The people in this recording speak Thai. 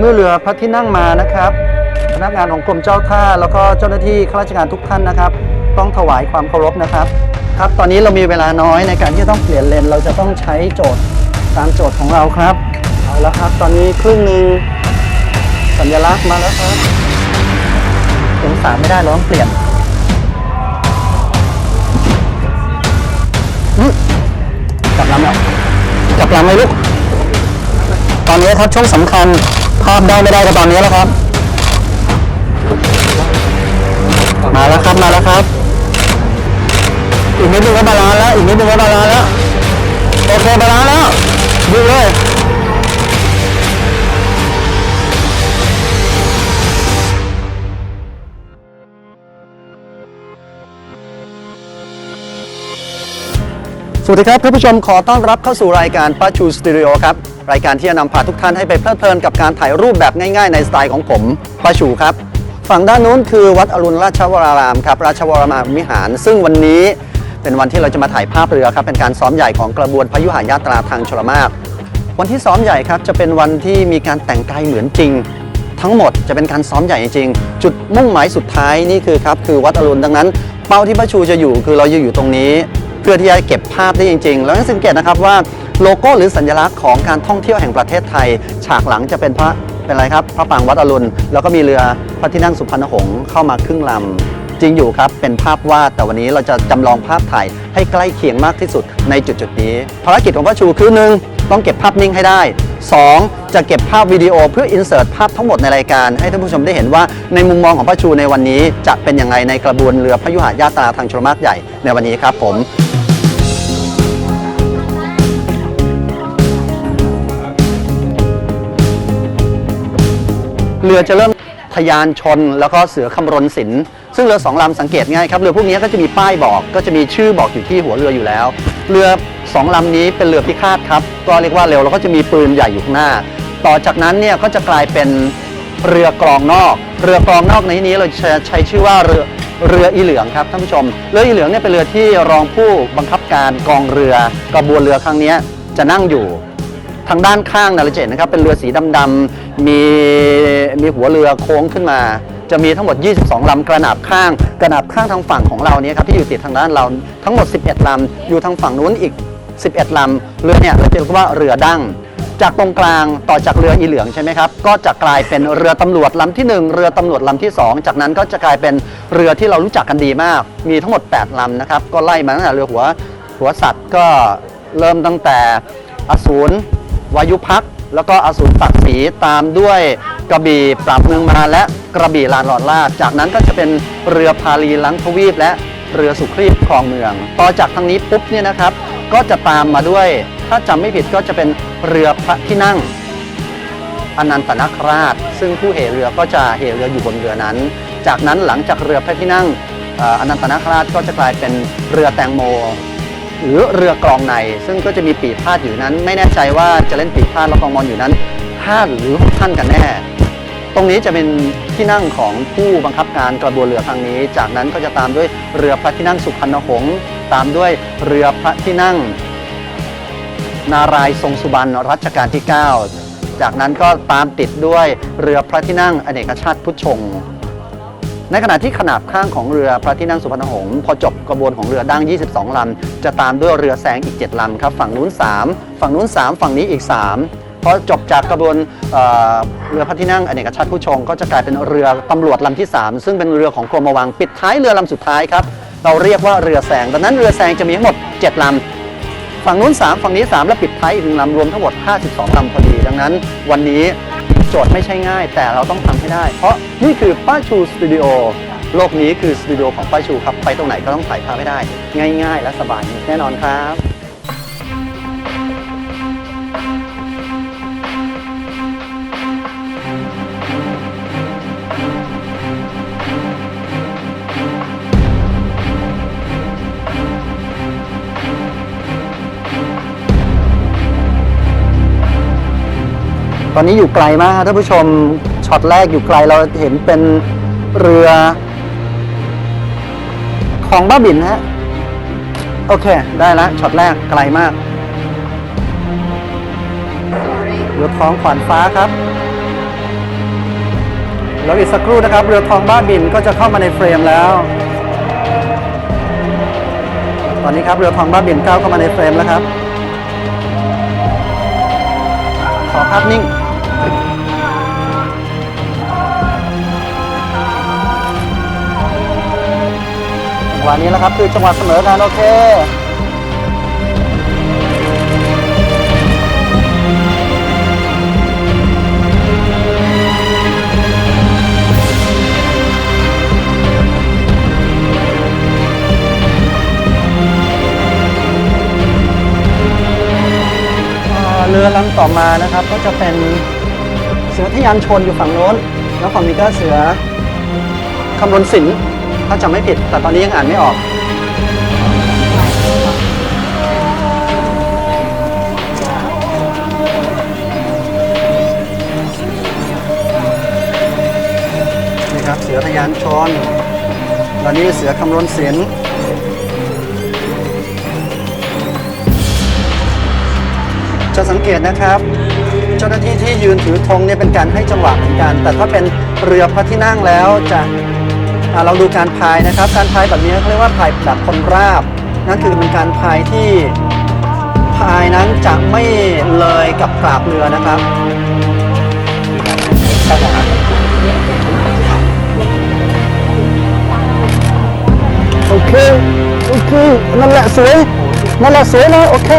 เมื่อเรือพระที่นั่งมานะครับ พนักงานของกรมเจ้าท่า แล้วก็เจ้าหน้าที่ข้าราชการทุกท่านนะครับ ต้องถวายความเคารพนะครับ ครับตอนนี้เรามีเวลาน้อยในการที่จะต้องเปลี่ยนเลนเราจะต้องใช้โจทย์ตามโจทย์ของเราครับเอาละครับ ตอนนี้ครึ่งหนึ่งสัญลักษณ์มาแล้วครับองศาไม่ได้เราต้องเปลี่ยนจับลำแล้วจับลำเลยลูก ตอนนี้ครับช่วงสำคัญ ภาพได้ไม่ได้ก็ตอนนี้แล้วครับ มาแล้วครับมาแล้วครับ อีกนิดนึงก็บาลานแล้วอีกนิดนึงก็บาลานแล้วโอเคบาลานแล้วดูเลยสวัสดีครับท่านผู้ชมขอต้อนรับเข้าสู่รายการป้าชูสตูดิโอครับ รายการที่จะนำพาทุกท่านให้ไปเพลิดเพลินกับการถ่ายรูปแบบง่ายๆ ในสไตล์ของผมป้าชูครับ ฝั่งด้านนู้นคือวัดอรุณราชวรารามครับราชวรามาวิหาร ซึ่งวันนี้เป็นวันที่เราจะมาถ่ายภาพเรือครับเป็นการซ้อมใหญ่ของกระบวนพยุหายาตราทางชลมารวันที่ซ้อมใหญ่ครับจะเป็นวันที่มีการแต่งกายเหมือนจริง ทั้งหมดจะเป็นการซ้อมใหญ่จริง จุดมุ่งหมายสุดท้ายนี่คือครับคือวัดอรุณดังนั้น เป้าที่พระชูจะอยู่คือเราจะอยู่ตรงนี้ เพื่อที่จะเก็บภาพได้จริง ๆ แล้วให้สังเกตนะครับว่า โลโก้หรือสัญลักษณ์ของการท่องเที่ยวแห่งประเทศไทย ฉากหลังจะเป็นพระเป็นอะไรครับ พระปรางวัดอรุณ แล้วก็มีเรือพระที่นั่งสุพรรณหงษ์เข้ามาครึ่งลำ จริงอยู่ครับ เป็นภาพวาดแต่วันนี้เราจะจำลองภาพถ่ายให้ใกล้เคียงมากที่สุดในจุดจุดนี้ ภารกิจของพระชูคือหนึ่งต้องเก็บภาพนิ่งให้ได้ 2. จะเก็บภาพวิดีโอเพื่ออินเสิร์ตภาพทั้งหมดในรายการ ให้ท่านผู้ชมได้เห็นว่าในมุมมองของพระชูในวันนี้ จะเป็นอยังไงในกระบวนเรือพระยุหายาตราทางชลมารใหญ่ในวันนี้ครับผม เรือจะเริ่มทะยานชนแล้วก็เสือคำรณศิลป์ซึ่งเรือสองลำสังเกตง่ายครับเรือพวกนี้ก็จะมีป้ายบอก ก็จะมีชื่อบอกอยู่ที่หัวเรืออยู่แล้ว เรือสองลำนี้เป็นเรือพิฆาตครับก็เรียกว่าเร็วแล้วก็จะมีปืนใหญ่อยู่ข้างหน้า ต่อจากนั้นเนี่ยก็จะกลายเป็นเรือกรองนอก เรือกรองนอกในที่นี้เราจะใช้ชื่อว่าเรือเรืออีเหลืองครับท่านผู้ชม เรืออีเหลืองเนี่ยเป็นเรือที่รองผู้บังคับการกองเรือกระบวนเรือครั้งนี้จะนั่งอยู่ ทางด้านข้างนะเราจะเห็นนะครับเป็นเรือสีดำๆมีมีหัวเรือโค้งขึ้นมา จะมีทั้งหมด 22 ลำกระนาบข้าง กระนาบข้างทางฝั่งของเราเนี่ยครับที่อยู่ติดทางด้านเราทั้งหมด 11 ลำ อยู่ทางฝั่งนู้นอีก 11 ลำ เรือเนี่ยเราจะเรียกว่าเรือดั้งจากตรงกลางต่อจากเรืออีเหลืองใช่ไหมครับ ก็จะกลายเป็นเรือตำรวจลำที่ 1 เรือตำรวจลำที่ 2 จากนั้นก็จะกลายเป็นเรือที่เรารู้จักกันดีมาก มีทั้งหมด 8ลำนะครับ ก็ไล่มาตั้งแต่เรือหัวหัวสัตว์ก็เริ่มตั้งแต่อสูร วายุพัก แล้วก็อสูรปักสีตามด้วยกระบี่ปราบเมืองมาและกระบี่ลานหลอดลาด จากนั้นก็จะเป็นเรือพาลีลังทวีปและเรือสุครีบครองเมือง ต่อจากทางนี้ปุ๊บเนี่ยนะครับ ก็จะตามมาด้วย ถ้าจำไม่ผิดก็จะเป็นเรือพระที่นั่งอนันตนาคราช ซึ่งผู้เหเรือก็จะเหเรืออยู่บนเรือนั้น จากนั้นหลังจากเรือพระที่นั่งอนันตนาคราชก็จะกลายเป็นเรือแตงโม หรือเรือกรองใน ซึ่งก็จะมีปีพาดอยู่นั้น ไม่แน่ใจว่าจะเล่นปีพาดและกองมอนอยู่นั้นห้าหรือหกท่านกันแน่ ตรงนี้จะเป็นที่นั่งของผู้บังคับการกระบวนเรือครั้งนี้ จากนั้นก็จะตามด้วยเรือพระที่นั่งสุพรรณหงษ์ตามด้วยเรือพระที่นั่ง นารายทรงสุบรรณรัชกาลที่ 9 จากนั้นก็ตามติดด้วยเรือพระที่นั่งอเนกชาติพุทธชง ในขณะที่ขนาบข้างของเรือพระที่นั่งสุพรรณหงษ์พอจบกระบวนของเรือดั้ง 22 ลำ จะตามด้วยเรือแซงอีก 7 ลำครับฝั่งนู้น 3 ฝั่งนู้น 3 ฝั่งนี้อีก 3 พอจบจากกระบวนเเรือพระที่นั่งอเนกชาติผู้ชง ก็จะกลายเป็นเรือตำรวจลำที่ 3 ซึ่งเป็นเรือของกรมวังปิดท้ายเรือลำสุดท้ายครับเราเรียกว่าเรือแซงดังนั้นเรือแซงจะมีทั้งหมด 7 ลำฝั่งนู้น 3 ฝั่งนี้ 3 และปิดท้ายอีกหนึ่งลำรวมทั้งหมด 52 ลำพอดี ดังนั้นวันนี้ โจทย์ไม่ใช่ง่าย แต่เราต้องทำให้ได้ เพราะนี่คือป้าชูสตูดิโอโลกนี้คือสตูดิโอของป้าชูครับ ไปตรงไหนก็ต้องถ่ายภาพให้ได้ ง่าย ๆ และสบายแน่นอนครับ ตอนนี้อยู่ไกลมากครับท่านผู้ชมช็อตแรกอยู่ไกลเราเห็นเป็นเรือ ของบ้าบินฮะโอเค ได้ละช็อตแรกไกลมากเรือท้องขวานฟ้าครับแล้วอีกสักครู่นะครับ เรือทองบ้าบินก็จะเข้ามาในเฟรมแล้ว ตอนนี้ครับเรือทองบ้าบินก้าวเข้ามาในเฟรมแล้วครับ ขอภาพนิ่ง วะนี้แล้วครับ คือจังหวะเสมอกันโอเคเรือลำต่อมานะครับก็จะเป็นเสือทยานชนอยู่ฝั่งโน้น แล้วฝั่งนี้ก็เสือคำรณศิล ถ้าจำไม่ผิด แต่ตอนนี้ยังอ่านไม่ออก นี่ครับ เสือทะยานชนแล้วนี่เสือคำรณศิลป์จะสังเกตนะครับ เจ้าหน้าที่ที่ยืนถือธงเนี่ยเป็นการให้จังหวะเหมือนกัน แต่ถ้าเป็นเรือพระที่นั่งแล้วจะ อ่าเราดูการพายนะครับ การพายแบบนี้เขาเรียกว่าพายแบบคนราบ นั่นคือเป็นการพายที่พายนั้นจะไม่เลยกับกราบเรือนะครับโอเค โอเค นั่นแหละสวย นั่นแหละสวยเลยโอเค